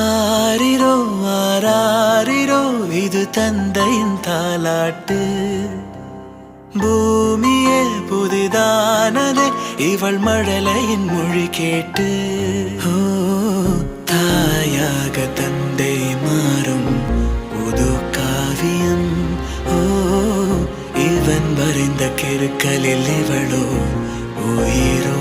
ஆரிரோ ஆராரிரோ இது தந்தையின் தாலாட்டு பூமியே புதிதானதே இவள் மழலையின் மொழி கேட்டு. ஓ தாயாக தந்தை மாறும் புது காவியம். ஓ இவன் வரைந்த கிருக்கலில் இவளோ உயிரோ.